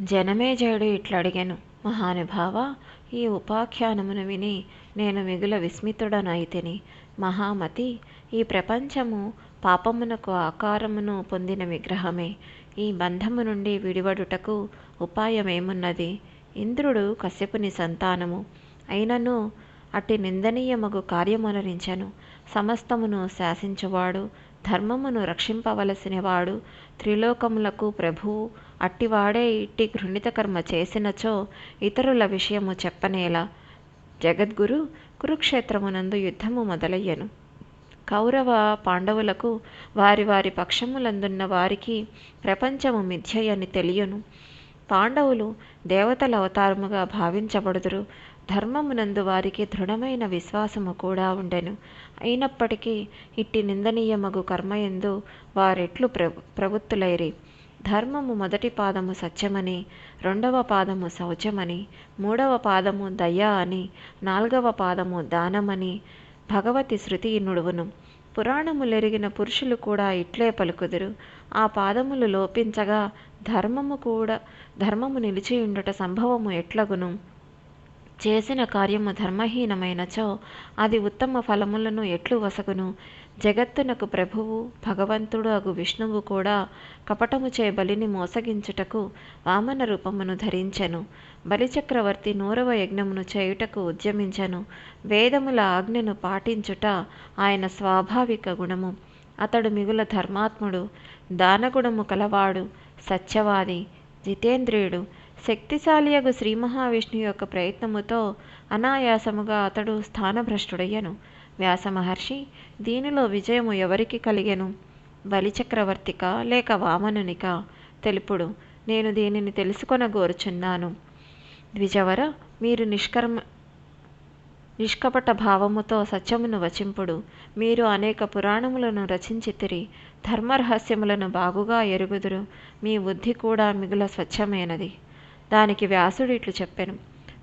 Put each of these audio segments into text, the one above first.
జనమేజయుడు ఇట్లడిగెను. మహానుభావ ఈ ఉపాఖ్యానమును విని నేను మిగుల విస్మితుడనైతిని. మహామతి ఈ ప్రపంచము పాపమునకు ఆకారమును పొందిన విగ్రహమే. ఈ బంధము నుండి విడివడుటకు ఉపాయమేమున్నది? ఇంద్రుడు కశ్యపుని సంతానము. అయినను అట్టి నిందనీయమగు కార్యమునరించెను. సమస్తమును శాసించువాడు ధర్మమును రక్షింపవలసినవాడు త్రిలోకములకు ప్రభువు అట్టివాడే ఇట్టి ఘృణిత కర్మ చేసినచో ఇతరుల విషయము చెప్పనేలా. జగద్గురు కురుక్షేత్రమునందు యుద్ధము మొదలయ్యను. కౌరవ పాండవులకు వారి వారి పక్షములందున్న వారికి ప్రపంచము మిథ్యయని తెలియను. పాండవులు దేవతల అవతారముగా భావించబడుదురు. ధర్మమునందు వారికి దృఢమైన విశ్వాసము కూడా ఉండెను. అయినప్పటికీ ఇట్టి నిందనీయమగు కర్మయందు వారెట్లు ప్ర ప్రవృత్తులైరి. ధర్మము మొదటి పాదము సత్యమని రెండవ పాదము శౌచమని మూడవ పాదము దయ అని నాలుగవ పాదము దానమని భగవతి శృతి నుడువును పురాణములెరిగిన పురుషులు కూడా ఇట్లే పలుకుదురు. ఆ పాదములు లోపించగా ధర్మము కూడా ధర్మము నిలిచియుండుట సంభవము ఎట్లగును? చేసిన కార్యము ధర్మహీనమైనచో అది ఉత్తమ ఫలములను ఎట్లు వసగును? జగత్తునకు ప్రభువు భగవంతుడు అగు విష్ణువు కూడా కపటము చే బలిని మోసగించుటకు వామన రూపమును ధరించెను. బలిచక్రవర్తి నూరవ యజ్ఞమును చేయుటకు ఉద్యమించెను. వేదముల ఆజ్ఞను పాటించుట ఆయన స్వాభావిక గుణము. అతడు మిగుల ధర్మాత్ముడు దానగుణము కలవాడు సత్యవాది జితేంద్రియుడు. శక్తిశాలియగు శ్రీ మహావిష్ణు యొక్క ప్రయత్నముతో అనాయాసముగా అతడు స్థానభ్రష్టుడయ్యను. వ్యాస మహర్షి దీనిలో విజయము ఎవరికి కలిగెను? బలిచక్రవర్తిక లేక వామనునిక? తెలుపుడు నేను దీనిని తెలుసుకొనగోరుచున్నాను. ద్విజవర మీరు నిష్కర్మ నిష్కపట భావముతో సత్యమును వచింపుడు మీరు అనేక పురాణములను రచించితిరి ధర్మరహస్యములను బాగుగా ఎరుగుదురు మీ బుద్ధి కూడా మిగుల స్వచ్ఛమైనది. దానికి వ్యాసుడు ఇట్లు చెప్పెను.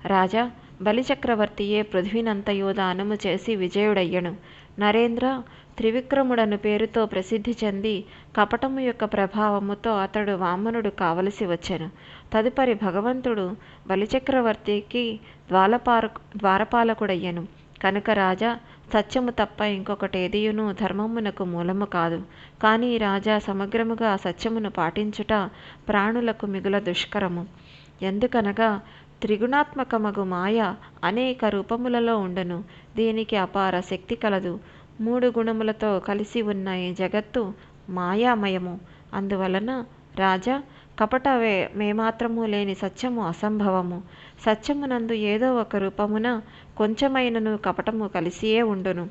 రాజా బలిచక్రవర్తియే పృథ్వీనంతయో దానము చేసి విజయుడయ్యను. నరేంద్ర త్రివిక్రముడను పేరుతో ప్రసిద్ధి చెంది కపటము యొక్క ప్రభావముతో అతడు వామనుడు కావలసి వచ్చెను. తదుపరి భగవంతుడు బలిచక్రవర్తికి ద్వాలపార ద్వారపాలకుడయ్యను. కనుక రాజా సత్యము తప్ప ఇంకొకటేదియును ధర్మమునకు మూలము కాదు. కానీ రాజా సమగ్రముగా సత్యమును పాటించుట ప్రాణులకు మిగుల దుష్కరము. ఎందుకనగా త్రిగుణాత్మకమగు మాయ అనేక రూపములలో ఉండను. దీనికి అపార శక్తి కలదు. మూడు గుణములతో కలిసి ఉన్న ఈ జగత్తు మాయామయము. అందువలన రాజా కపట వే మేమాత్రము లేని సత్యము అసంభవము. సత్యమునందు ఏదో ఒక రూపమున కొంచెమైనను కపటము కలిసియే ఉండును.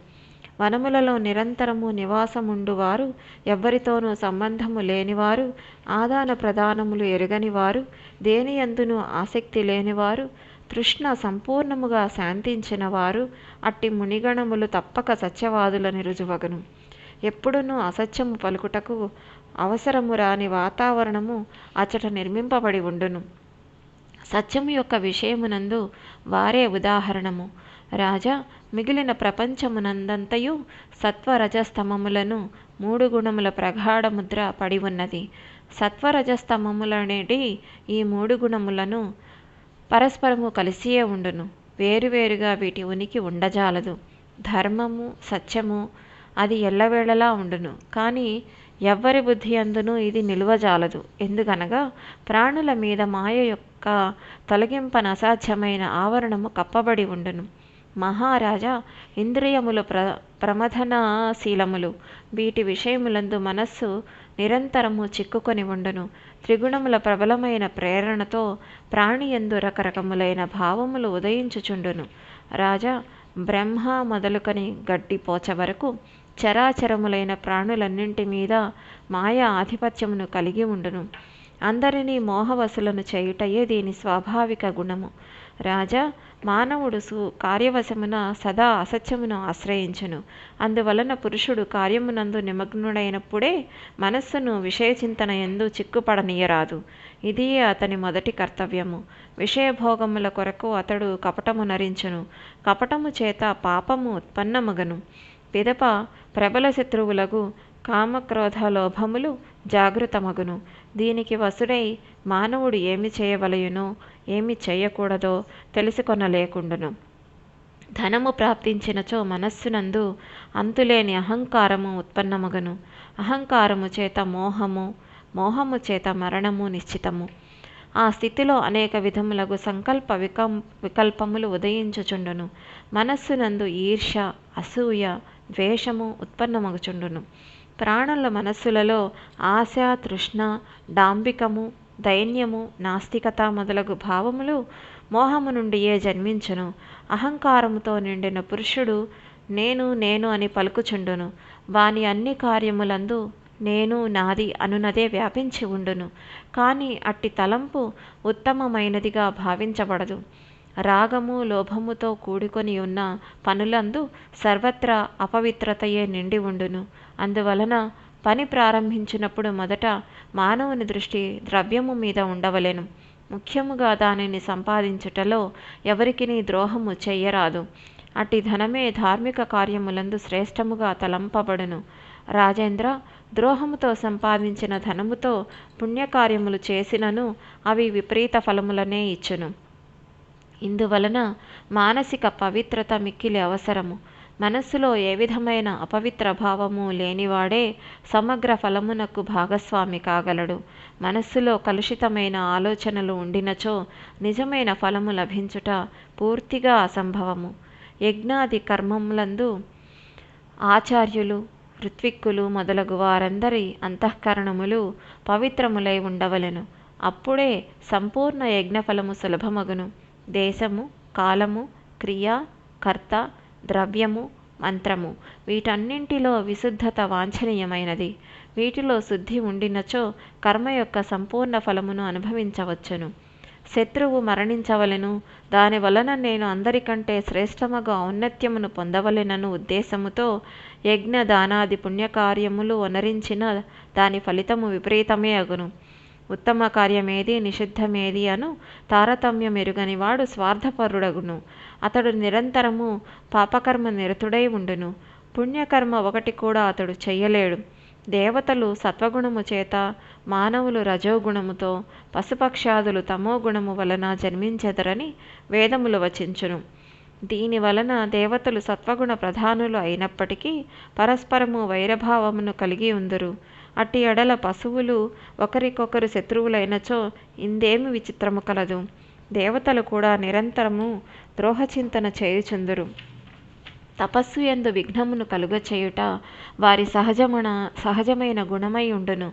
వనములలో నిరంతరము నివాసముండువారు ఎవ్వరితోనూ సంబంధము లేనివారు ఆదాన ప్రదానములు ఎరుగనివారు దేనియందును ఆసక్తి లేనివారు తృష్ణ సంపూర్ణముగా శాంతించిన వారు అట్టి మునిగణములు తప్పక సత్యవాదులని రుజువగను. ఎప్పుడునూ అసత్యము పలుకుటకు అవసరము రాని వాతావరణము అచట నిర్మింపబడి ఉండును. సత్యము యొక్క విషయమునందు వారే ఉదాహరణము. రాజా మిగిలిన ప్రపంచమునందంతయు సత్వరజస్తమములను మూడు గుణముల ప్రగాఢముద్ర పడి ఉన్నది. సత్వరజస్తమములనేటి ఈ మూడు గుణములను పరస్పరము కలిసియే ఉండును. వేరువేరుగా వీటి ఉనికి ఉండజాలదు. ధర్మము సత్యము అది ఎల్లవేళలా ఉండును. కానీ ఎవ్వరి బుద్ధి అందును ఇది నిలువజాలదు. ఎందుకనగా ప్రాణుల మీద మాయ యొక్క తొలగింపన అసాధ్యమైన ఆవరణము కప్పబడి ఉండును. మహారాజా ఇంద్రియములు ప్ర ప్రమథనశీలములు. వీటి విషయములందు మనస్సు నిరంతరము చిక్కుకొని ఉండును. త్రిగుణముల ప్రబలమైన ప్రేరణతో ప్రాణియందు రకరకములైన భావములు ఉదయించుచుండును. రాజా బ్రహ్మ మొదలుకొని గడ్డిపోచ వరకు చరాచరములైన ప్రాణులన్నింటి మీద మాయా ఆధిపత్యమును కలిగి ఉండును. అందరినీ మోహవసులను చేయుటయే దీని స్వాభావిక గుణము. రాజా మానవుడు సు కార్యవశమున సదా అసత్యమును ఆశ్రయించును. అందువలన పురుషుడు కార్యమునందు నిమగ్నుడైనప్పుడే మనస్సును విషయచింతన ఎందు చిక్కుపడనీయరాదు. ఇదియే అతని మొదటి కర్తవ్యము. విషయభోగముల కొరకు అతడు కపటము నరించును. కపటము చేత పాపము ఉత్పన్నమగను. పిదప ప్రబల శత్రువులకు కామక్రోధ లోభములు జాగృతమగును దీనికి వసుడై మానవుడు ఏమి చేయవలయునో ఏమి చేయకూడదో తెలుసుకొనలేకుండును. ధనము ప్రాప్తించినచో మనస్సునందు అంతులేని అహంకారము ఉత్పన్నమగును. అహంకారము చేత మోహము మోహము చేత మరణము నిశ్చితము. ఆ స్థితిలో అనేక విధములకు సంకల్ప వికం వికల్పములు ఉదయించుచుండును. మనస్సునందు ఈర్ష అసూయ ద్వేషము ఉత్పన్నమగుచుండును. ప్రాణుల మనస్సులలో ఆశ తృష్ణ డాంబికము దైన్యము నాస్తికత మొదలగు భావములు మోహము నుండియే జన్మించును. అహంకారముతో నిండిన పురుషుడు నేను నేను అని పలుకుచుండును. వాని అన్ని కార్యములందు నేను నాది అనునదే వ్యాపించి ఉండును. కానీ అట్టి తలంపు ఉత్తమమైనదిగా భావించబడదు. రాగము లోభముతో కూడుకొని ఉన్న పనులందు సర్వత్రా అపవిత్రతయే నిండి ఉండును. అందువలన పని ప్రారంభించినప్పుడు మొదట మానవుని దృష్టి ద్రవ్యము మీద ఉండవలెను. ముఖ్యముగా దానిని సంపాదించుటలో ఎవరికిని ద్రోహము చెయ్యరాదు. అట్టి ధనమే ధార్మిక కార్యములందు శ్రేష్టముగా తలంపబడును. రాజేంద్ర ద్రోహముతో సంపాదించిన ధనముతో పుణ్యకార్యములు చేసినను అవి విపరీత ఫలములనే ఇచ్చును. ఇందువలన మానసిక పవిత్రత మిక్కిలి అవసరము. మనస్సులో ఏ విధమైన అపవిత్ర భావము లేనివాడే సమగ్ర ఫలమునకు భాగస్వామి కాగలడు. మనస్సులో కలుషితమైన ఆలోచనలు ఉండినచో నిజమైన ఫలము లభించుట పూర్తిగా అసంభవము. యజ్ఞాది కర్మములందు ఆచార్యులు ఋత్విక్కులు మొదలగు వారందరి అంతఃకరణములు పవిత్రములై ఉండవలెను. అప్పుడే సంపూర్ణ యజ్ఞఫలము సులభమగును. దేశము కాలము క్రియ కర్త ద్రవ్యము మంత్రము వీటన్నింటిలో విశుద్ధత వాంఛనీయమైనది. వీటిలో శుద్ధి ఉండినచో కర్మ యొక్క సంపూర్ణ ఫలమును అనుభవించవచ్చును. శత్రువు మరణించవలెను. దాని వలన నేను అందరికంటే శ్రేష్టముగా ఔన్నత్యమును పొందవలెనను ఉద్దేశముతో యజ్ఞ దానాది పుణ్యకార్యములు వనరించిన దాని ఫలితము విపరీతమే అగును. ఉత్తమ కార్యమేది నిషిద్ధమేది అను తారతమ్యం ఎరుగని వాడు స్వార్థపరుడగును. అతడు నిరంతరము పాపకర్మ నిరతుడై ఉండును. పుణ్యకర్మ ఒకటి కూడా అతడు చెయ్యలేడు. దేవతలు సత్వగుణము చేత మానవులు రజోగుణముతో పశుపక్షాదులు తమో గుణము వలన జన్మించెదరని వేదములు వచించును. దీని వలన దేవతలు సత్వగుణ ప్రధానులు అయినప్పటికీ పరస్పరము వైరభావమును కలిగి ఉందరు. అట్టి ఎడల పశువులు ఒకరికొకరు శత్రువులైనచో ఇందేమి విచిత్రము కలదు. దేవతలు కూడా నిరంతరము ద్రోహచింతన చేయుచుందురు. తపస్సు ఎందు విఘ్నమును కలుగచేయుట వారి సహజమున సహజమైన గుణమై ఉండును.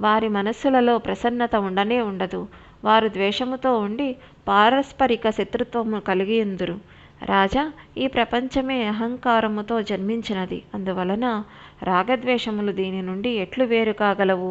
వారి మనస్సులలో ప్రసన్నత ఉండనే ఉండదు. వారు ద్వేషముతో ఉండి పారస్పరిక శత్రుత్వము కలిగి ఉందురు. రాజా ఈ ప్రపంచమే అహంకారముతో జన్మించినది. అందువలన రాగద్వేషములు దీని నుండి ఎట్లు వేరు కాగలవు?